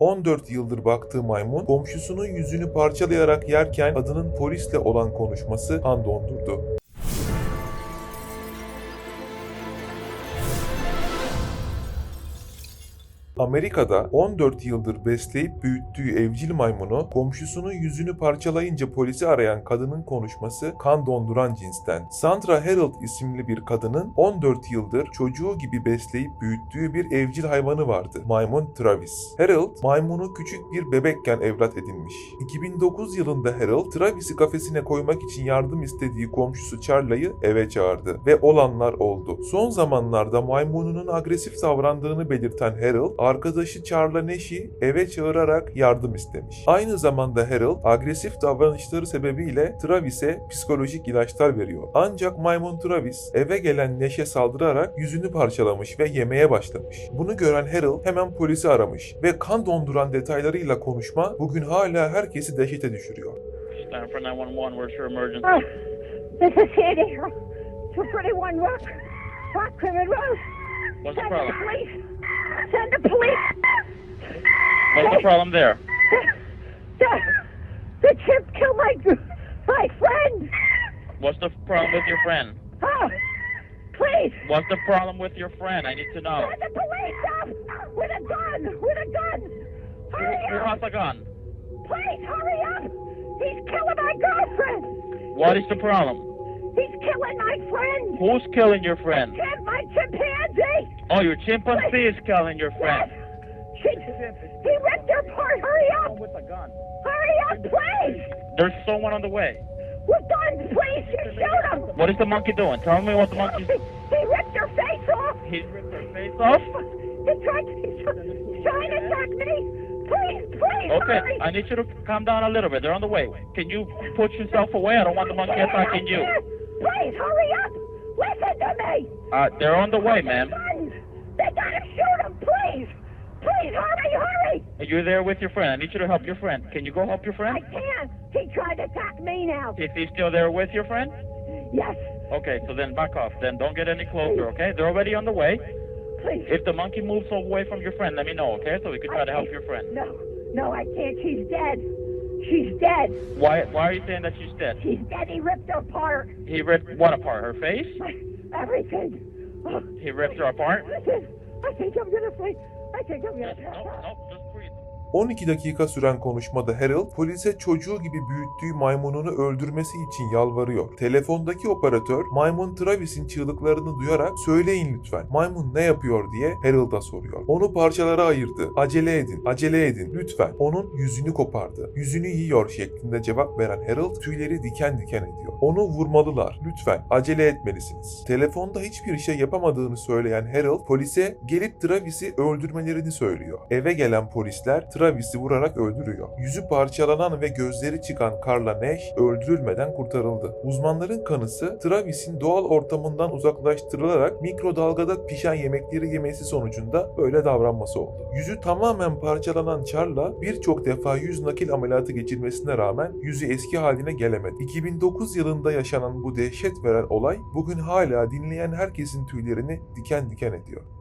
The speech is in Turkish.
14 yıldır baktığı maymun komşusunun yüzünü parçalayarak yerken kadının polisle olan konuşması kan dondurdu. Amerika'da 14 yıldır besleyip büyüttüğü evcil maymunu komşusunun yüzünü parçalayınca polisi arayan kadının konuşması kan donduran cinsten. Sandra Harold isimli bir kadının 14 yıldır çocuğu gibi besleyip büyüttüğü bir evcil hayvanı vardı. Maymun Travis. Harold maymunu küçük bir bebekken evlat edinmiş. 2009 yılında Harold Travis'i kafesine koymak için yardım istediği komşusu Charla'yı eve çağırdı ve olanlar oldu. Son zamanlarda maymununun agresif davrandığını belirten Harold arkadaşı Charla Nash'i eve çağırarak yardım istemiş. Aynı zamanda Harold agresif davranışları sebebiyle Travis'e psikolojik ilaçlar veriyor. Ancak maymun Travis eve gelen Nash'e saldırarak yüzünü parçalamış ve yemeye başlamış. Bunu gören Harold hemen polisi aramış ve kan donduran detaylarıyla konuşma bugün hala herkesi dehşete düşürüyor. Stand for 911. Where's your emergency? Oh, this is Sandy. 231 Rock, Rock Clement Road. What's the problem? Send the police. What's the problem there? The, the chip killed my, my friend. What's the problem with your friend? Oh, please. What's the problem with your friend? I need to know. Send the police up with a gun, with a gun. Hurry Who has up. a gun? Please hurry up. He's killing my girlfriend. What is the problem? He's killing my friend. Who's killing your friend? Chimp, my chimpanzee. Oh, your chimpanzee is killing your friend. Yes. She, he ripped her apart. Hurry up. with a gun. Hurry up, please. There's someone on the way. With guns, please. You shoot him. What is the monkey doing? Tell me what the monkey's He, he ripped her face off. He ripped her face off? He tried to, he's trying to attack me. Please, please, Okay, hurry. I need you to calm down a little bit. They're on the way. Can you put yourself away? I don't want the monkey attacking you. Please, hurry up. Listen to me. Uh, they're on the way, ma'am. Guns. They gotta shoot him, please. Please, hurry, hurry. You're there with your friend. I need you to help your friend. Can you go help your friend? I can't. He tried to attack me now. Is he still there with your friend? Yes, Okay, so then back off. Then don't get any closer, okay? They're already on the way. please. If the monkey moves away from your friend, let me know, okay? So we can try to help your friend. No, no, I can't. She's dead. She's dead. Why why are you saying that she's dead? She's dead. He ripped her apart. He ripped what apart? Her face? Everything. He ripped her apart? I think, I think I'm gonna faint. I think I'm gonna pass Nope, out. nope, just breathe. 12 dakika süren konuşmada Harold polise çocuğu gibi büyüttüğü maymununu öldürmesi için yalvarıyor. Telefondaki operatör maymun Travis'in çığlıklarını duyarak söyleyin lütfen maymun ne yapıyor diye Harold'a soruyor. Onu parçalara ayırdı. Acele edin, acele edin lütfen. Onun yüzünü kopardı. Yüzünü yiyor şeklinde cevap veren Harold tüyleri diken diken ediyor. Onu vurmalılar. Lütfen acele etmelisiniz. Telefonda hiçbir şey yapamadığını söyleyen Harold polise gelip Travis'i öldürmelerini söylüyor. Eve gelen polisler Travis'i vurarak öldürüyor. Yüzü parçalanan ve gözleri çıkan Carla Nash öldürülmeden kurtarıldı. Uzmanların kanısı Travis'in doğal ortamından uzaklaştırılarak mikrodalgada pişen yemekleri yemesi sonucunda böyle davranması oldu. Yüzü tamamen parçalanan Charla birçok defa yüz nakil ameliyatı geçirmesine rağmen yüzü eski haline gelemedi. 2009 yılında yaşanan bu dehşet veren olay bugün hala dinleyen herkesin tüylerini diken diken ediyor.